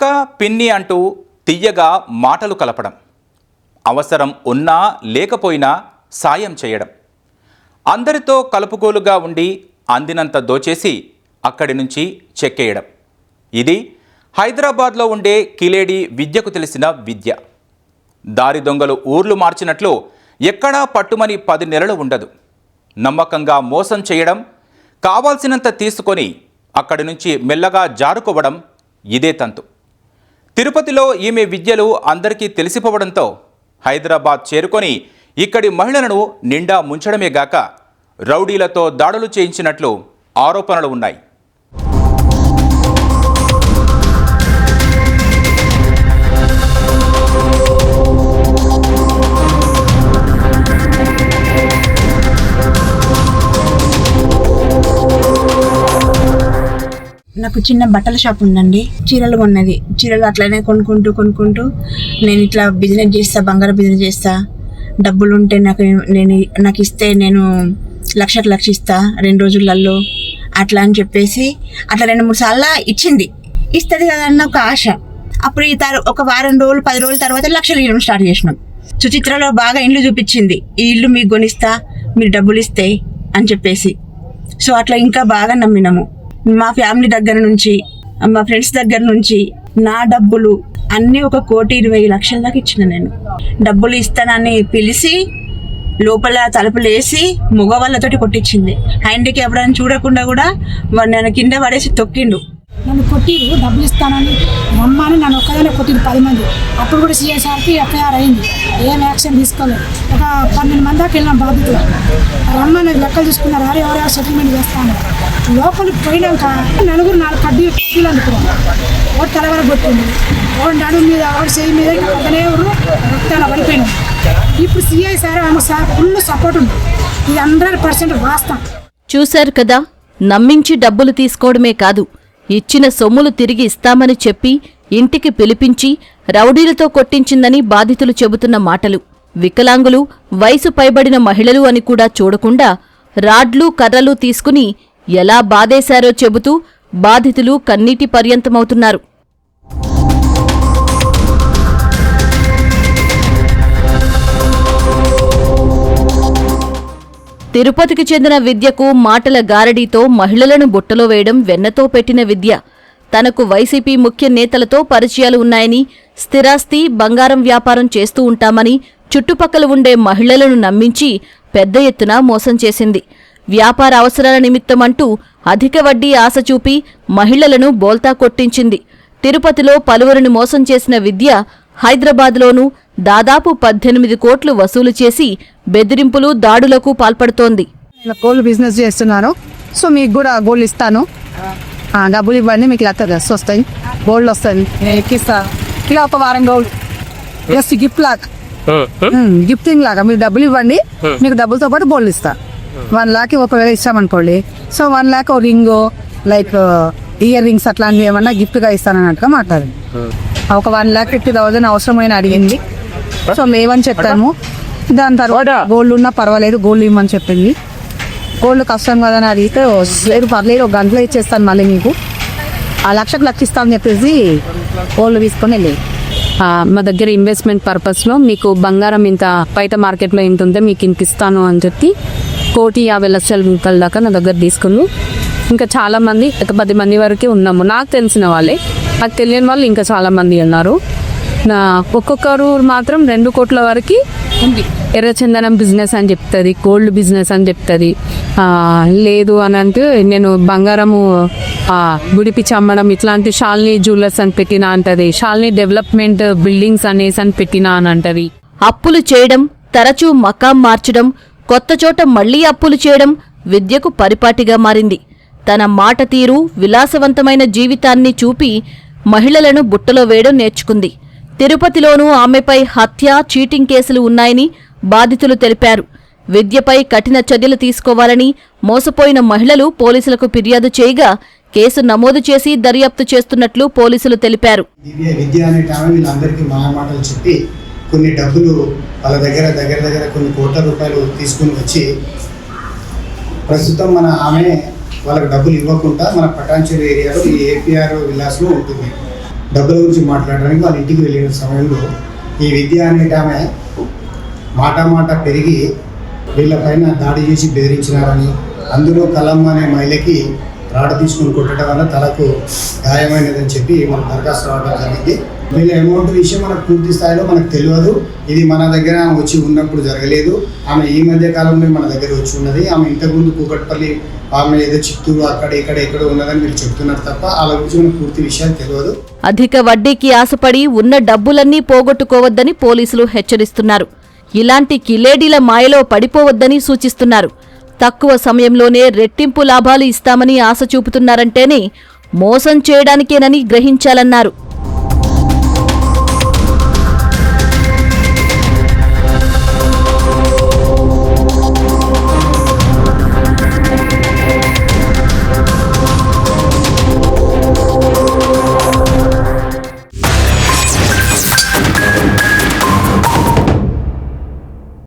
అక్క పిన్ని అంటూ తియ్యగా మాటలు కలపడం అవసరం ఉన్నా లేకపోయినా సాయం చేయడం. అందరితో కలుపుకోలుగా ఉండి అందినంత దోచేసి అక్కడి నుంచి చెక్కేయడం. ఇది హైదరాబాద్లో ఉండే కిలేడి విద్యకు తెలిసిన విద్య. దారి దొంగలు ఊర్లు మార్చినట్లు ఎక్కడా పట్టుమని పది నెలలు ఉండదు. నమ్మకంగా మోసం చేయడం కావాల్సినంత తీసుకొని అక్కడి నుంచి మెల్లగా జారుకోవడం ఇదే తంతు. తిరుపతిలో ఈమె విద్యలు అందరికీ తెలిసిపోవడంతో హైదరాబాద్ చేరుకొని ఇక్కడి మహిళలను నిండా ముంచడమే గాక రౌడీలతో దాడులు చేయించినట్లు ఆరోపణలు ఉన్నాయి. నాకు చిన్న బట్టల షాప్ ఉందండి. చీరలు కొన్నది. చీరలు అట్లనే కొనుక్కుంటూ కొనుక్కుంటూ నేను ఇట్లా బిజినెస్ చేస్తా బంగారం బిజినెస్ చేస్తా. డబ్బులు ఉంటే నాకు నేను నాకు ఇస్తే నేను లక్షకు లక్ష ఇస్తా రెండు రోజులలో అట్లా అని చెప్పేసి అట్లా రెండు మూడు సార్లు ఇచ్చింది. ఇస్తుంది కదా ఒక ఆశ. అప్పుడు ఈ తర్ ఒక వారం రోజులు పది రోజుల తర్వాత లక్షలు ఇవ్వడం స్టార్ట్ చేసినాం. సుచిత్రలో బాగా ఇండ్లు చూపించింది. ఈ ఇల్లు మీకు కొనిస్తా మీరు డబ్బులు ఇస్తే అని చెప్పేసి. సో అట్లా ఇంకా బాగా నమ్మినాము. మా ఫ్యామిలీ దగ్గర నుంచి మా ఫ్రెండ్స్ దగ్గర నుంచి నా డబ్బులు అన్నీ ఒక కోటి ఇరవై లక్షల దాకా ఇచ్చిన నేను. డబ్బులు ఇస్తానని పిలిచి లోపల తలుపులు వేసి మగవాళ్ళతోటి కొట్టించింది. హ్యాండ్కి ఎవరైనా చూడకుండా కూడా వాడు నన్ను కింద పడేసి తొక్కిండు. నన్ను కొట్టిరు డబ్బులు ఇస్తానని రమ్మని నన్ను ఒక్కదానే కొట్టిరు పది మంది. అప్పుడు కూడా సిఎస్ఆర్కి ఎఫ్ఐఆర్ అయింది. ఏం యాక్షన్ తీసుకోలేదు. ఒక పన్నెండు మంది దాకా వెళ్ళాం బాధితులు. రమ్మని లెక్కలు చూసుకున్నారు ఎవరు ఎవరెవరు సెటిల్మెంట్ చేస్తాను. లోపలికి పోయినాక నలుగురు నాలుగు కడ్డీ కడ్డీలు అనుకున్నాం ఒకటి తలవర కొట్టింది. ఒకటి నడుము మీద ఒకటి చేయి మీద అతనే రక్తాలు పడిపోయినాం ఇప్పుడు సిఐ సార్ ఆమె సార్ ఫుల్ సపోర్ట్ ఉంది. ఇది హండ్రెడ్ పర్సెంట్ వాస్తవం. చూశారు కదా నమ్మించి డబ్బులు తీసుకోవడమే కాదు ఇచ్చిన సొమ్ములు తిరిగి ఇస్తామని చెప్పి ఇంటికి పిలిపించి రౌడీలతో కొట్టించిందని బాధితులు చెబుతున్న మాటలు. వికలాంగులు వయసు పైబడిన మహిళలు అని కూడా చూడకుండా రాడ్లు కర్రలు తీసుకుని ఎలా బాధేశారో చెబుతూ బాధితులు కన్నీటి పర్యంతమవుతున్నారు. తిరుపతికి చెందిన విద్యకు మాటల గారడీతో మహిళలను బుట్టలో వేయడం వెన్నతో పెట్టిన విద్య. తనకు వైసీపీ ముఖ్య నేతలతో పరిచయాలు ఉన్నాయని స్థిరాస్తి బంగారం వ్యాపారం చేస్తూ ఉంటామని చుట్టుపక్కల ఉండే మహిళలను నమ్మించి పెద్ద ఎత్తున మోసం చేసింది. వ్యాపార అవసరాల నిమిత్తమంటూ అధిక వడ్డీ ఆశ చూపి మహిళలను బోల్తా కొట్టించింది. తిరుపతిలో పలువురిని మోసం చేసిన విద్య హైదరాబాద్లోనూ దాదాపు పద్దెనిమిది కోట్లు వసూలు చేసి బెదిరింపులు దాడులకు పాల్పడుతోంది. నేను గోల్డ్ బిజినెస్ చేస్తున్నాను. సో మీకు కూడా గోల్డ్ ఇస్తాను. ఆ, డబ్బులు ఇవ్వండి మీకు ఇలా డ్రెస్ వస్తాయి. గోల్డ్ ఎక్కిస్తా. ఇలా ఒక వారం గోల్డ్. జస్ట్ గిఫ్ట్ లాగా. గిఫ్టింగ్ లాగా. మీరు డబ్బులు ఇవ్వండి మీకు డబ్బులతో పాటు గోల్డ్ ఇస్తా. వన్ లాక్ ఒకవేళ ఇస్తామనుకోండి. So one lakh ring like earrings అట్లాంటివి ఏమన్నా గిఫ్ట్గా ఇస్తానన్నట్టుగా మాట్లాడింది ఒక వన్ లాక్ ఫిఫ్టీ థౌసండ్ అవసరమైన అడిగింది. సో లేవని చెప్పాము? దాని తర్వాత గోల్డ్ ఉన్నా పర్వాలేదు గోల్డ్ ఇవ్వమని చెప్పింది. గోల్డ్ కష్టం కదని అడిగితే "ఓ, లేదు పర్లేదు ఒక గంటలో ఇచ్చేస్తాను మళ్ళీ మీకు ఆ లక్షకు లక్ష ఇస్తామని చెప్పేసి గోల్డ్ తీసుకొని వెళ్ళి మా దగ్గర ఇన్వెస్ట్మెంట్ పర్పస్లో మీకు బంగారం ఇంత బయట మార్కెట్లో ఇంత ఉంటే మీకు ఇంత ఇస్తాను అని చెప్పి కోటి యాభై లక్షల రూపాయల దాకా నా దగ్గర తీసుకుని ఇంకా చాలా మంది ఒక పది మంది వరకే ఉన్నాము. నాకు తెలిసిన వాళ్ళే. నాకు తెలియని వాళ్ళు ఇంకా చాలా మంది ఉన్నారు. నా ఒక్కొక్కరు మాత్రం రెండు కోట్ల వరకు ఉంది. ఎర్రచందనం బిజినెస్ అని చెప్తుంది గోల్డ్ బిజినెస్ అని చెప్తుంది. ఆ, లేదు అని అంటే నేను బంగారము గుడిపిచ్చి అమ్మడం ఇట్లాంటి షాల్నీ జ్యువెలర్స్ అని పెట్టినా అంటది. షాల్నీ డెవలప్మెంట్ బిల్డింగ్స్ అనేసి అని పెట్టినా అని అంటది. అప్పులు చేయడం తరచూ మకాం మార్చడం కొత్త చోట మళ్ళీ అప్పులు చేయడం విద్యకు పరిపాటిగా మారింది. తన మాట తీరు విలాసవంతమైన జీవితాన్ని చూపి మహిళలను బుట్టలో వేయడం నేర్చుకుంది. తిరుపతిలోనూ ఆమెపై హత్య చీటింగ్ కేసులు ఉన్నాయని బాధితులు తెలిపారు. విద్యపై కఠిన చర్యలు తీసుకోవాలని మోసపోయిన మహిళలు పోలీసులకు ఫిర్యాదు చేయగా కేసు నమోదు చేసి దర్యాప్తు చేస్తున్నట్లు పోలీసులు తెలిపారు. దివ్య విద్య అనే వీళ్ళందరికీ మాయమాటలు చెప్పి కొన్ని డబ్బులు వాళ్ళ దగ్గర దగ్గర దగ్గర కొన్ని కోట్ల రూపాయలు తీసుకుని వచ్చి ప్రస్తుతం మన ఆమె వాళ్ళకి డబ్బులు ఇవ్వకుండా మన పటాన్చేరు ఏరియాలో ఈ ఏపీఆర్ విలాస్లో ఉంటుంది. డబ్బుల గురించి మాట్లాడడానికి వాళ్ళ ఇంటికి వెళ్ళిన సమయంలో ఈ విద్య అనేట ఆమె మాట మాట పెరిగి వీళ్ళపైన దాడి చేసి బెదిరించినారని అందులో కలమ్మ అనే మహిళకి రాడ తీసుకుని కొట్టడం వల్ల తలకు గాయమైనదని చెప్పి మనం దరఖాస్తు రావడం జరిగింది. వీళ్ళ అమౌంట్ విషయం మనకు పూర్తి స్థాయిలో మనకు తెలియదు. ఇది మన దగ్గర వచ్చి ఉన్నప్పుడు జరగలేదు. ఆమె ఈ మధ్య కాలంలో మన దగ్గర వచ్చి ఉన్నది. ఆమె ఇంతకుముందు కూకట్పల్లి ఆమె ఏదో చిత్తూరు అక్కడ ఇక్కడ ఎక్కడ ఉన్నదని మీరు చెప్తున్నారు తప్ప వాళ్ళ గురించి మనకు పూర్తి విషయాలు తెలియదు. అధిక వడ్డీకి ఆశపడి ఉన్న డబ్బులన్నీ పోగొట్టుకోవద్దని పోలీసులు హెచ్చరిస్తున్నారు. ఇలాంటి కిలేడీల మాయలో పడిపోవద్దని సూచిస్తున్నారు. తక్కువ సమయంలోనే రెట్టింపు లాభాలు ఇస్తామని ఆశ చూపుతున్నారంటేనే మోసం చేయడానికేనని గ్రహించాలన్నారు.